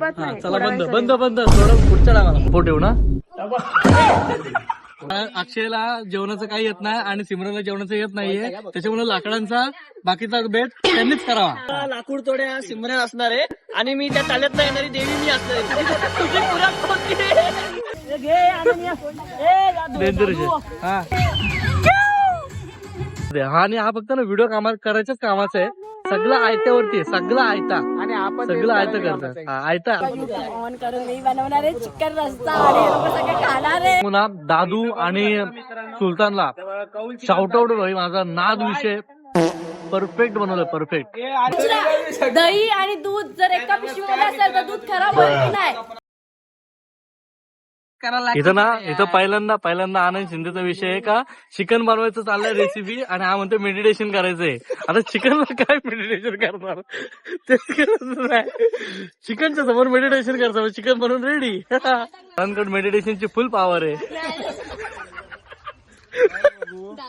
हा चला बंद बंद बंद थोडं पुढच्या फोटो ठेवू ना? अक्षयला जेवणाचं काही येत नाही आणि सिमरनला जेवणाचं येत नाहीये. त्याच्यामुळे लाकडांचा बाकीचा बेट त्यांनीच करावा. लाकूड तोड्या सिमरन असणार आहे. आणि मी त्या ताल्यात येणारी देवी मी असणार? हे. हा हा आणि हा फक्त ना व्हिडिओ कामा करायच्याच कामाचं आहे. सगळं आयत्यावरती सगळं आयता. आणि आपण सगळं आयतं करतात. हा, आयता. ऑन करून मी बनवणार आहे चिकन रस्ता आणि हे लोक सगळे खाणार आहे. पुन्हा दादू आणि सुलतानला शाउट आउट भाई माझा नाद विषय परफेक्ट बनवलं परफेक्ट दुसरा, दही आणि दूध जर एका पिशवीमध्ये असेल तर दूध खराब होईल की नाही? इथं ना इथं पहिल्यांदा पहिल्यांदा आनंद शिंदेचा विषय आहे का? चिकन बनवायचं चाललंय रेसिपी आणि हा म्हणतो मेडिटेशन करायचंय. आता चिकनला काय मेडिटेशन करणार? ते नाही. चिकनच्या समोर मेडिटेशन करतो चिकन बनवून रेडी आनंदकड मेडिटेशनची फुल पॉवर आहे.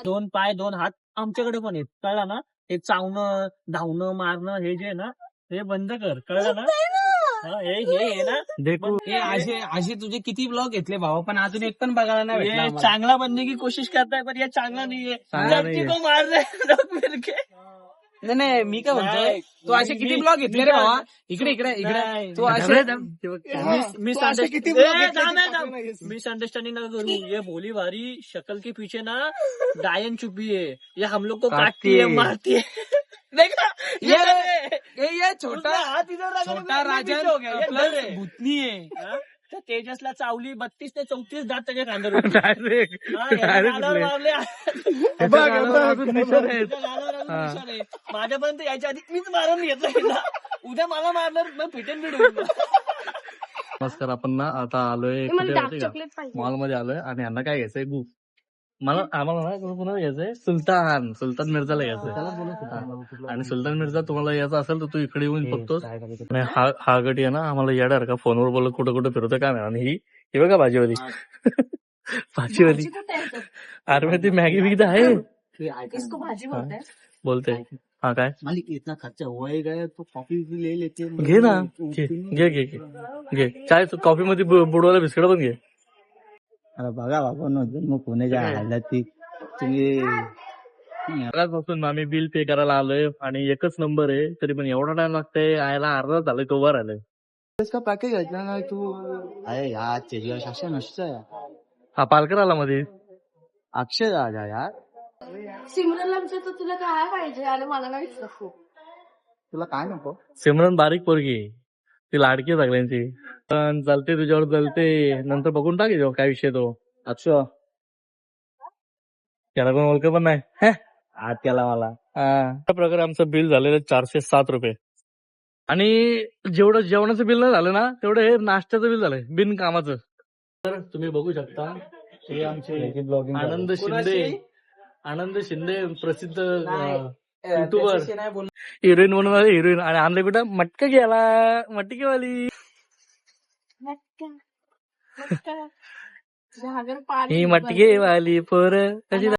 दोन पाय दोन हात आमच्याकडे पण आहेत. कळलं ना? हे चावणं धावणं मारणं हे जे आहे ना हे बंद कर. कळलं ना? हा, हे हे हे ना. देखू हे असे असे तुझे किती ब्लॉग घेतले भाऊ पण अजून एक पण बघायला नाही भेटला ये आम्हाला. चांगला बनने की कोशिश करताय पण ये चांगला नाहीये. चांगला लड़की नाहीये. को मार रहे हैं लोग मिलके. नाही नाही मी काय म्हणतोय नाही, तू असे मी- किती मी- ब्लॉग घेतले रे भावा? इकडे इकडे इकडे. नाही. तू असे मिसअंडरस्टैंडिंग ना करूँ? ये भोली भारी शक्ल के पीछे ना डायन छुपी है. ये हम लोग को काटती है काटती है। मारती है. देखा? ये ये- ये ये छोटा राजन हो गया ये डर है भूतनी आहे. हा? तेजसला चावली बत्तीस ते चौतीस दात त्याच्या खांद्यावर. डायरेक्ट हा, याच्या. माझ्यापर्यंत आधी मीच मारून घेतलं. उद्या मला मारणार मग फिटेन बीड होईल नमस्कार आपण ना आता आलोय मॉलमध्ये आलोय आणि यांना काय घ्यायचंय? गु मला आम्हाला ना कोण कोणाला घ्यायचंय सुलतान सुलतान मिर्जाला घ्यायचंय आणि सुलतान मिर्जा तुम्हाला यायचं असेल तर तू इकडे येऊन बघतोस. आणि हा हा गटी आहे ना आम्हाला येणार का फोनवर बोलत कुठं कुठं फिरतोय काय नाही. आणि ही ही बघा भाजीवाली. भाजीवाली. अरे ती मॅगी बिगी तर आहे. किसको भाजी बोलते. हैं? बोलते हा काय? मालिक इतना खर्चा हुआ ही गया तो कॉफी भी ले लेते। घे ना. घे घे घे घे. चाय कॉफी मध्ये बुडवायला बिस्किट पण घे. अरे बघा बाबा न मग पुण्याच्या हालती तुम्ही पासून आम्ही बिल पे करायला आलोय आणि एकच नंबर आहे तरी पण एवढा टाइम लागतंय आयला अर्धा झालं तो वर आलोय. इसका पॅकेज घेतला ना तू? अरे यार त्याच्या अक्षय नसतं यार. हा पालकर आला मध्ये. अक्षय राजा यार. सिमरनला विचारतो तुला काय पाहिजे? आणि मला नाही तुला काय नको? सिमरन बारीक पोरगी आहे. ती लाडकी आहे सगळ्यांची. पण चालते तुझ्यावर चालते नंतर बघून टाक याच्यावर काय विषय तो. अक्षय त्याला कोण ओळख पण नाही. हे? आत केला मला. हा. अशा प्रकारे आमचं बिल झालेलं आहे चारशे सात रुपये. आणि जेवढं जेवणाचं बिल नाही झालं ना तेवढं हे नाश्त्याचं बिल झालंय बिन कामाचं तर तुम्ही बघू शकता हे आमचे ब्लॉगिंग आनंद शिंदे. आनंद शिंदे प्रसिद्ध युट्यूबर. हिरोईन आले हिरोईन. आणि आणलं कुठं? मटका गेला मटकेवाली. ही मटकेवाली पोर. कशी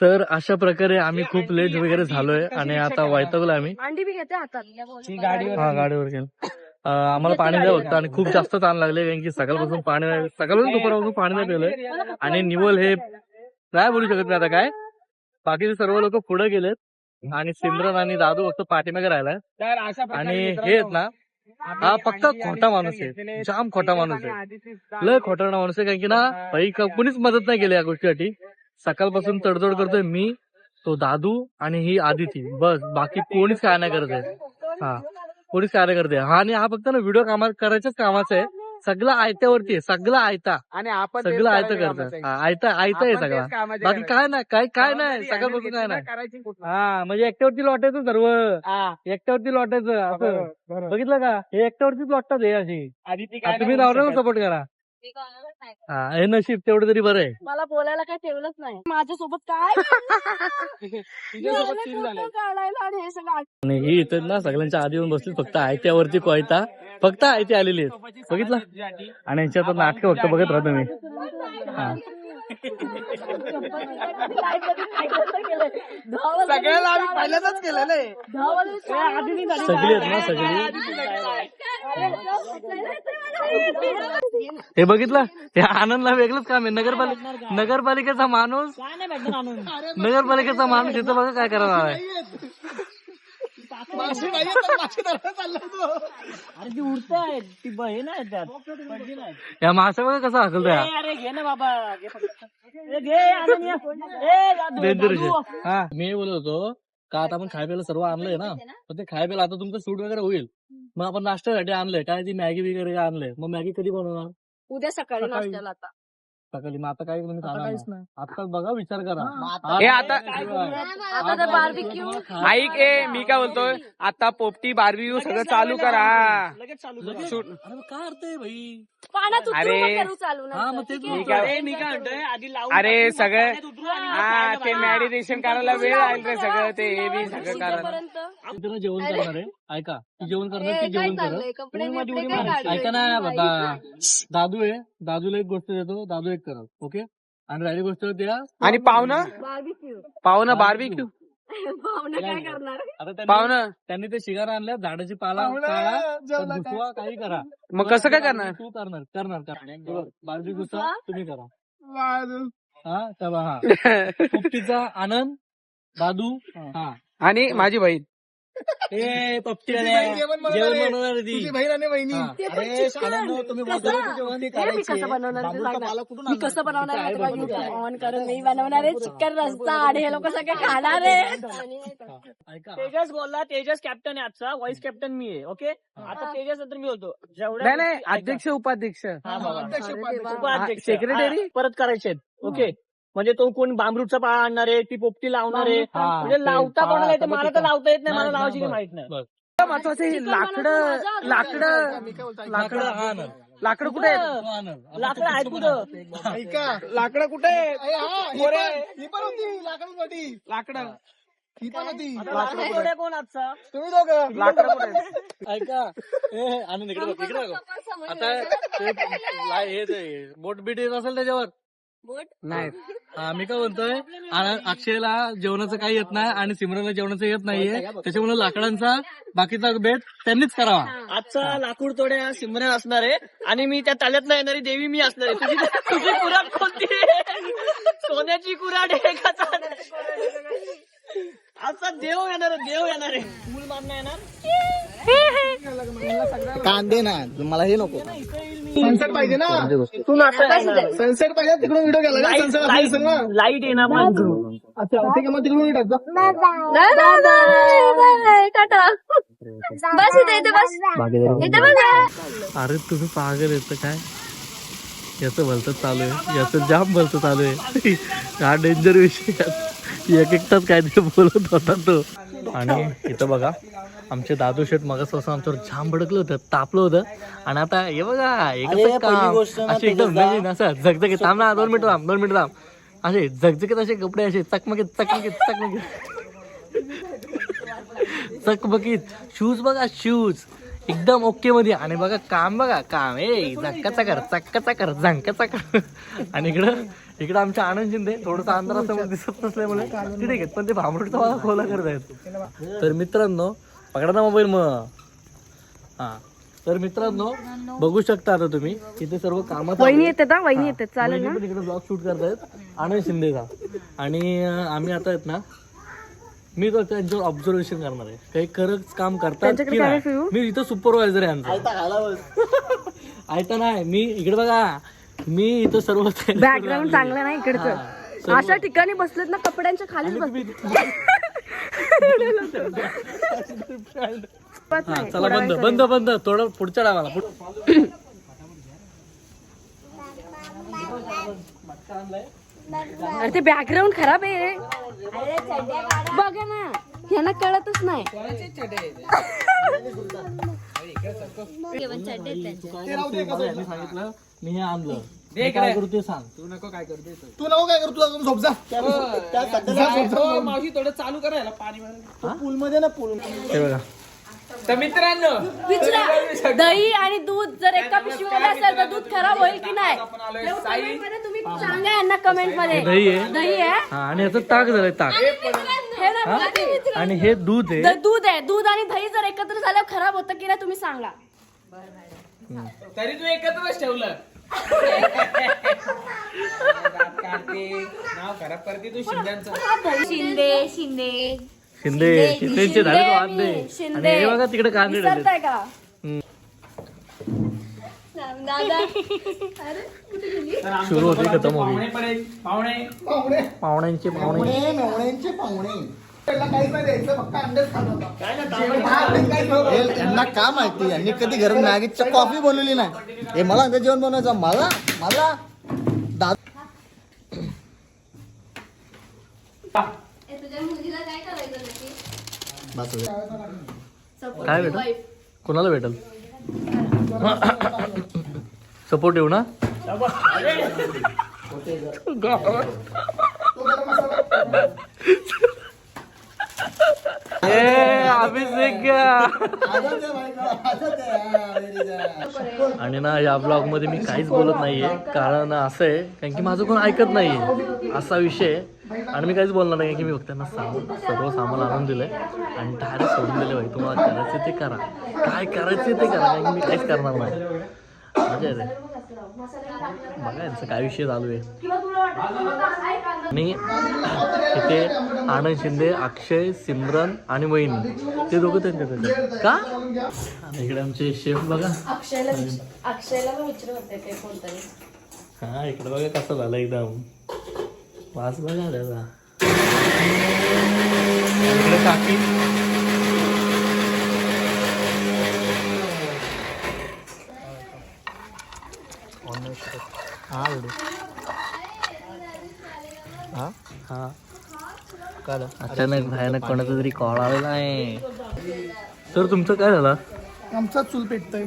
तर अशा प्रकारे आम्ही खूप लेट वगैरे झालोय आणि आता वैतागलो आम्ही. गाडीवर हा गाडीवर गेलो अं, आम्हाला पाणी द्या फक्त आणि खूप जास्त ताण लागले कारण की सकाळपासून पाणी नाही सकाळपासून दुपारपासून पाणी नाही पिलंय आणि निवल हे नाही बोलू शकत नाही आता काय. बाकीचे सर्व लोक पुढे गेलेत आणि सिमरन आणि दादू फक्त पाठीमागे राहिलाय. तर अशा प्रकारे आणि हे आहेत ना हा फक्त खोटा माणूस आहे. जाम खोटा माणूस आहे. लय खोटा माणूस आहे कारण की ना भाई कुणीच मदत नाही केली या गोष्टीसाठी. सकाळपासून तडजोड करतोय मी तो दादू आणि ही आदिती. बस बाकी कोणीच काय नाही करत आहे. हा कोणीच काय नाही करते हा आणि हा फक्त ना व्हिडिओ कामा करायच्याच कामाचा आहे. सगळं आयत्यावरती आहे सगळं आयता. आणि आपण तेच सगळं आयतं करायचं करतात हा, आयता आयता आहे आपण तेच सगळं कामाचे बाकी करायचं. काय नाही काय काय नाही जबाबदारी सकाळपासून काय नाही करायची कुठं. हा म्हणजे एकट्यावरती लोटायचं सर्व. हा, एकट्यावरती लोटायचं असं. बरोबर, बरोबर. बघितलं का? हे एकट्यावरतीच लोटतात हे अशी. ती तुम्ही नाही बोलू नवऱ्याला शकत. सपोर्ट करा. हा हे नशीब तेवढं तरी बरं आहे. मला बोलायला काय ठेवलंच नाही. माझ्यासोबत काय झाले काढायला आणि हे सगळं आणि ही इथं ना सगळ्यांच्या आधी येऊन बसली फक्त आयत्यावरती कोयता. फक्त आयते आलेली आहेत. बघितलं? आणि यांच्यात नाटक फक्त बघत राहतो मी. हा. सगळ्याला आम्ही पहिल्यांदाच केलेलं आहे. आधी नाही झाली. सगळी आहेत ना सगळी? हे बघितलं? हे आनंदला वेगळंच काम आहे. नगरपालिका नगरपालिकेचा माणूस नगरपालिकेचा माणूस इथं बघा काय करणार आहे अरे ती उडत आहे ती ब- हे नाही त्यात. पडली नाही. या मासा बघा कसा हकलतो अरे घे ना बाबा. हा. मी बोलत होतो का आता आपण खाय प्यायला सर्व आणलंय ना? पण ते खाय प्यायला आता तुमचं सूट वगैरे होईल. मग आपण नाश्त्यासाठी आणलंय. काय ती मॅगी वगैरे काय आणलंय. मग मॅगी कधी बनवणार? उद्या सकाळी सकाळी. नाश्त्याला आता. सकाळी मग आता काय तुम्ही खाणार नाही. आताच बघा विचार करा. हे आता आता बार्बिक्यू ऐक ए मी काय बोलतोय? आता पोपटी बारबी सगळं चालू करा. लगेच चालू कर. अरे मग काय अर्थ आहे भाई? पाण्यात उतरू अरे. नका करू चालू हा, मग नंतर, तेच ठीक आहे? मी काय- ए, मी काय म्हणतोय? आधी लावून अरे, मग सगळं- पाण्यात उतरू आणि मग हा ते. मॅडिटेशन करायला वेळ रे सगळं ते हे बी सगळं उद्यापर्यंत तिथं जेवण करणार आहे. ऐका ती जेवण करणार ती काय जेवण करत. उडी मारायची. काढतोय? ऐका ना. बाबा दादू आहे दादूला एक गोष्ट देतो दादू एक करत ओके? आणि राहिली गोष्ट द्या. आणि पाहुणं? बार्बिक्यू. पाहुणं बारबी काय करणार? आता त्यांनी पाहुणं? त्यांनी ते शिगार आणल्या झाडाची पाला काढा तर दुसवा काही करा. मग कसं काय करणार? तू करणार करणार बाजू दुसरा? तुम्ही करा. हा चला हा. आनंद दादू हा. आणि माझी बहीण. ए कसं? मी बनवणार ऑन करून मी बनवणार आहे चिकन रस्ता आणि हे लोक सगळे खाणार आहे. ऐका. तेजस बोलला तेजस कॅप्टन आहे आजचा. व्हाईस कॅप्टन मी आहे ओके आता तेजस नंतर मी बोलतो. जेवढ्या नाही अध्यक्ष उपाध्यक्ष. हा. उपाध्यक्ष. सेक्रेटरी? परत करायचे ओके म्हणजे तो कोण बांबरूटचा पाळा आणणार आहे ती पोपटी लावणार. आहे हा, म्हणजे ते लावता पाळा, कोणाला येते आता मला तर लावता येत नाही नाही, मला लावायची बघ, माहीत नाही. बघ. महत्वाचं हे लाकडं लाकडं लाकडं हा आणल. लाकडं कुठे आहेत? तो आणल. आता लाकडं ते आहेत कुठं? कुठं? लाकडं कुठे आहेत? पोरे. लाकडं आता लाकडं तोड्या कोण आजचा? लाकडं कुठे आहेत? ऐका. ए आनंद इकडे बघ इकडे बघ. आता ते ला- हे ते बोट बीट येत असेल त्याच्यावर? नाही हा मी काय म्हणतोय आ- अक्षयला जेवणाचं काही येत नाही आणि सिमरनला जेवणाचं येत नाहीये. त्याच्यामुळे लाकडांचा बाकीचा बेट त्यांनीच करावा. आजचा लाकूड तोड्या सिमरन असणार आहे आणि मी त्या ताल्यात नाही येणारी देवी मी असणार आहे. तुझी तुझी कुराड कोणती? सोन्याची कुराड आहे का? आजचा देव येणार आहे देव येणार आहे. फुल मारणं येणार? कांदे ना मला हे नको. सनसेट पाहिजे ना? तू सनसेट पाहिजे तिकडून व्हिडिओ गेला का सनसेट लाइट लाइट येणार अच्छा ठीक आहे मग तिकडून व्हिडिओ टाकतो. Bye bye bye bye ta ta बस इथे इथे बस. इथे बस. अरे तुम्ही पागल येतं काय? याचं भलतं चालू आहे. याचं जाम भलतं चालू आहे. हा डेंजर विषय. एक एकटाच काहीतरी बोलत होता तो. आणि इथं बघा आमचे दादू शेठ मगापासून आमच्यावर जाम भडकलं होतं तापलं होतं. आणि आता हे बघा एकच काम. असे एकदम नवीन असं झगझगीत. थांब ना दोन मिनिटं थांब दोन मिनिटं थांब. असे झगझगीत असे कपडे असे चकमकीत चकमकीत चकमकीत. चकमकीत. शूज बघा शूज एकदम ओके मध्ये. आणि बघा काम बघा काम. ए झक्काचा कर चक्काचा कर झंकाचा कर. आणि इकडं इकडं आमच्या आनंद शिंदे थोडस अंधारासमोर दिसत नसल्यामुळे ते ठीक आहे पण ते भांबरूटचा मला खोला करत आहेत. तर मित्रांनो पकडा ना मोबाईल मग. हा. तर मित्रांनो बघू शकता आता तुम्ही इथे सर्व कामात वहिनी येते ना वहिनी येते. चालेल ना? इकडे ब्लॉग शूट करतायत. आनंद शिंदेचा. आणि आम्ही आता आहेत ना मी तर त्यांच्यावर ऑब्झर्वेशन करणार आहे. काही खरंच काम करतात त्यांच्याकडे की camera नाही? फिरवू? मी इथं सुपरवायझर आहे आमचा. ऐका नाही मी इकडे बघा. मी इथं सर्व तयारी बॅकग्राऊंड करून चांगलं नाही. इकडचं. हा, सर्व- अशा ठिकाणी बसलेत ना कपड्यांच्या खालीच आणि बसलेत. तुम्ही- हा, चला बंद बंद बंद. थोडं पुढच्या डावाला पुढ- अरे ते बॅकग्राऊंड खराब आहे बघा ना यांना कळतच नाही. सांगितलं मी हे आणलं काय करू ते सांग तू नको काय करू तू अजून झोप जा. हो, मावशी थोडं चालू करायला पाणी. पूल मध्ये ना पूल. हे बघा. तर मित्रांनो विचारा दही आणि दूध जर एका पिशवीमध्ये असेल तर दूध खराब होईल की नाही? comment मध्ये तुम्ही सांगा यांना कमेंटमध्ये दही आहे. दही आहे? हा आणि याचं ताक झालंय ताक. हे ना. आणि हे दूध आहे. द- दूध आहे. दूध आणि दही जर एकत्र झाल्यावर खराब होतं की नाही तुम्ही सांगा. तरी तू एकत्रच ठेवलं. नाव खराब करते तू शिंद्यांचं. शिंदे शिंदे. शिंदे शिंदेचे झाले तो हात दे मी, शिंदे. आणि हे बघा तिकडे कांदे. विसरताय का. दादा. आमच्या सुरू होते, खतम होते. पाहुणे आहेत. पाहुणे. पाहुणे. पाहुण्यांचे पाहुणे. पाहुणे मेवण्यांचे पाहुणे. त्याला काहीच नाही द्यायचं फक्त अंडेच खात होता. जेवण भात नाही, काहीच नव्हतं. हे यांना का माहिती? यांनी कधी घरात मॅगीची कॉफी बनवली नाही. हे मला म्हणतात जेवण बनवायचं. मला मला दादा तुझ्या मुलीला काय करायचं नक्की बस हो गया. काय भेटल? कोणाला भेटल? सपोर्ट येऊ ना? ए, अभिषेक. घ्या. आणि ना या ब्लॉगमध्ये मी काहीच बोलत नाहीये. कारण असं आहे कारण की माझं कोण ऐकत नाहीये. असा विषय आहे. आणि मी काहीच बोलणार नाही की मी फक्त त्यांना सामान सर्व सामान आणून दिलंय. आणि डायरेक्ट सोडून दिले भाई तुम्हाला करायचं ते करा. काय करायचं ते करा कारण की मी काहीच करणार नाही. मजा येते. बघा यांचा काय विषय चालू आहे. आणि इथे आनंद शिंदे अक्षय सिमरन आणि वहिनी. ते दोघं त्यांच्या त्याच्यात का? आणि इकडे आमचे शेफ बघा. अक्षयला अक्षयला हा इकडे बघा कसं झालं एकदम. वास बघा त्याचा इकडे काकी हा हा? हा. अचानक भयानक कोणाचा तरी कॉल आलेला आहे. सर तुमचं काय झालं? आमचा चूल पेटतोय.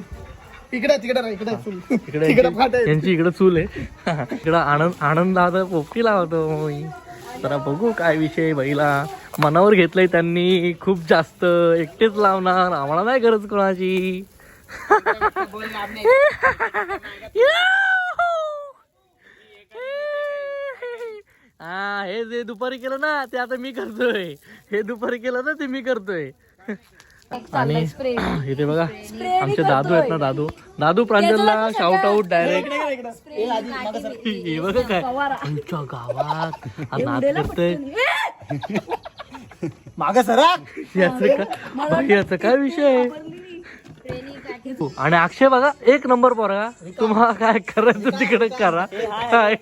इकडे तिकडे राह, इकडे चूल. इकडे तिकडे यांची- फाट आहे यांची इकडे चूल आहे. इकडं आनंद आनंद दादा पोपटी लावतो मी जरा बघू काय विषय बैला मनावर घेतलंय त्यांनी. खूप जास्त एकटेच लावणार. आम्हाला नाही गरज कोणाची. हा हे जे दुपारी केलं ना ते आता मी करतोय. हे दुपारी केलं ना ते मी करतोय. आणि इथे बघा आमचे दादू आहेत ना दादू. दादू प्रांजलला शाउट आउट डायरेक्ट हे बघा काय आमच्या गावात. हा नाद करतोय. मागं सरा. याचं याचं काय विषय? आहे? आणि अक्षय बघा एक नंबर पोरगा. तुम्हाला काय करायचं तिकडे करा. काय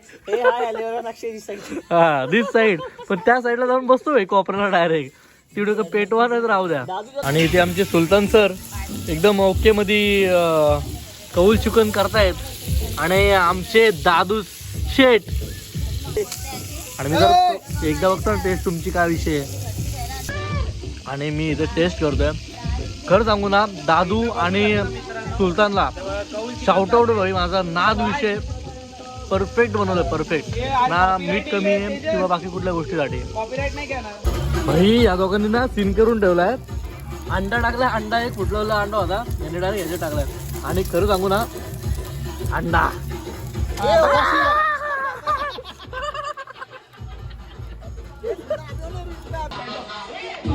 हा दिस साईड पण त्या साईडला जाऊन बसतो भाई कोपऱ्याला डायरेक्ट तिकडे पेटवानच राहू द्या. आणि इथे आमचे सुलतान सर एकदम ओके मध्ये कौल चिकन करतायत. आणि आमचे दादू शेठ. आणि मी जर एकदा बघतो ना टेस्ट तुमची काय विषय आहे. आणि मी इथे टेस्ट करतोय. खरं सांगू ना दादू आणि सुलतानला शाउट आउट भाई माझा नाद विषय परफेक्ट बनवलं परफेक्ट ना मीठ कमी आहे किंवा बाकी कुठल्या गोष्टीसाठी. भाई या दोघांनी ना सीन करून ठेवलाय. अंडा टाकलाय अंडा एक फुटलेला अंडा होता. यांनी डायरेक्ट ह्याच्यात टाकलाय. आणि खरं सांगू ना अंडा.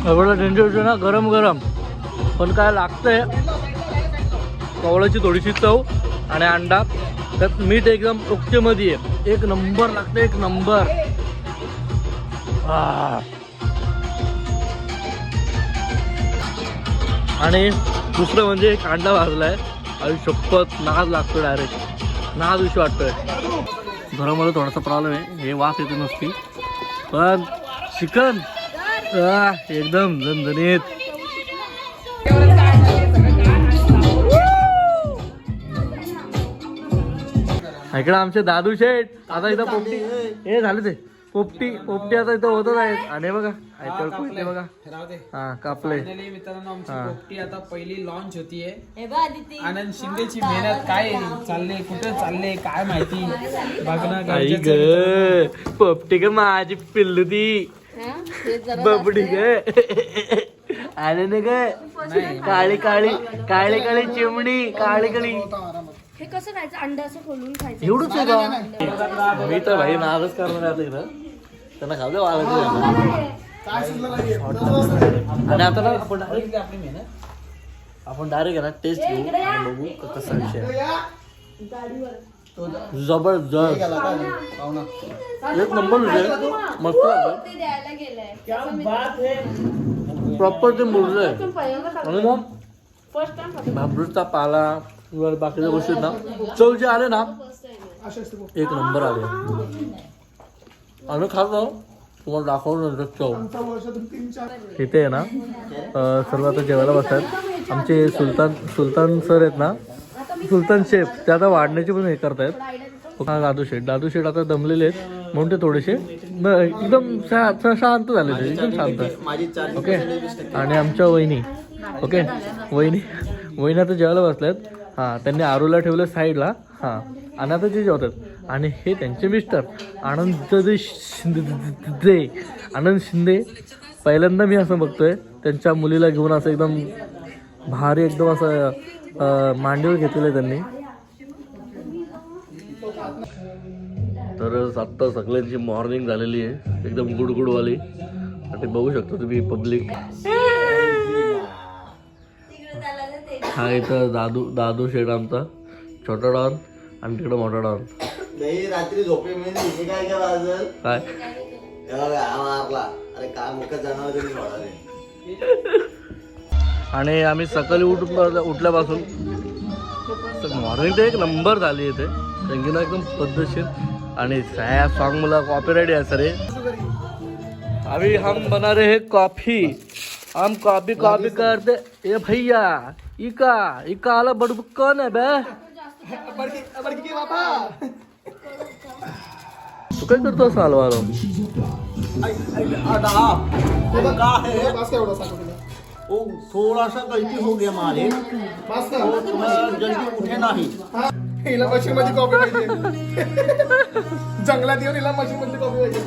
एवढं टेन्शन ना गरम गरम पण काय लागतंय? कवळाची थोडीशी चव आणि अंडा. त्यात मीठ एकदम ओक्केमध्ये आहे. एक नंबर लागतं एक नंबर. आ. आणि दुसरं म्हणजे एक अंडा आहे आणि शपथ नाद लागतो डायरेक्ट नाद विषय वाटतोय. घरामध्ये थोडासा प्रॉब्लेम आहे. हे वास येते नसती. पण चिकन. एकदम झणझणीत. इकडे आमचे दादू शेठ. आता इथं पोपटी. हे झाले ते. पोपटी पोपटी आता इथं होतच आहेत. आणि बघा आयत्यावर कोयते बघा. राहू दे. हा कापले Finally मित्रांनो आमची हा. पोपटी आता पहिली लॉन्च होतीये. हे बघ आदिती आनंद शिंदेची मेहनत काय? चालले कुठे चालले काय माहिती? बघणं आई गरजेचं आहे. ग पोपटी ग माझी पिल्लू ती हा? हे जरा बबडी ग. आले नाही. काय काळी काळी काळी काळी चिमणी काळी काळी. हे कसं खायचं? अंडा असं खोलून खायचं. एवढंच आहे का? मी तर भाई नारच करणार आहे आता त्यांना खाऊ दे वाला काय सुचलं नाहीये आणि आता ना आपण डायरेक्ट आपण डायरेक्ट आहे ना टेस्ट घेऊ आणि बघू क- कसा विषय आहे. जबरदस्त गेला काय पाहुणा एक नंबर विषय मस्त लागलं ते द्यायला गेलंय प्रॉपर ते मुरलंय पहिल्यांदा खाल्लं. आणि मग फर्स्ट टाइम खाल्लं. भांबरूटचा पाला किंवा बाकीच्या गोष्टी आहेत ना चव जे आले ना असे असते बघ. एक नंबर आले आणि खातो तुम्हाला दाखवलं नंतर चव इथे आहे ना सर्व आता जेवायला बसतात. आमचे सुलतान सुलतान सर आहेत ना सुलतान शेफ ते आता वाढण्याची पण हे करतायत. हा दादू शेठ. दादू शेठ आता दमलेले आहेत. म्हणून ते थोडेसे एकदम शांत झाले ते एकदम शांत. माझी चार ओके? आणि आमच्या वहिनी ओके? वहिनी वहिनी आता जेवायला बसल्यात. हां त्यांनी आरूला ठेवलं साईडला हां. आणि आता ते जेवतात? आणि हे त्यांचे मिस्टर आनंद दे शिंदे आनंद शिंदे. पहिल्यांदा मी असं बघतोय त्यांच्या मुलीला घेऊन असं एकदम भारी एकदम असं मांडीवर घेतलेलं आहे त्यांनी. तर आत्ता सगळ्यांची मॉर्निंग झालेली आहे. एकदम गुडगुडवाली. आणि बघू शकता तुम्ही पब्लिक हा इथं दादू दादू शेड आमचा. छोटा डॉन आणि तिकडं मोठा डॉन नाही रात्री झोपे मी हे काय केलं असेल काय? मारला. अरे काय मुखात जाणार तरी सोडा रे? आणि आम्ही सकाळी उठून उठल्यापासून मॉर्निंग ते एक नंबर झाली इथे. कारण एकदम पद्धतशीर. आणि सॅ सॉन्ग मला कॉपीराइट आहे सर अभी हम बना रहे हैं कॉफी. हम कॉफी कॉफी करते ए भैया. इका इका आला बड़ कौन है बे तू काय करतो सांगतो तुला ओ थोड़ा सा गलती हो गया मारे जल्दी उठे नहीं हा, हिला मशीन मध्ये कॉपी पाहिजे. जंगलात येऊन हिला मशीन मध्ये कॉपी पाहिजे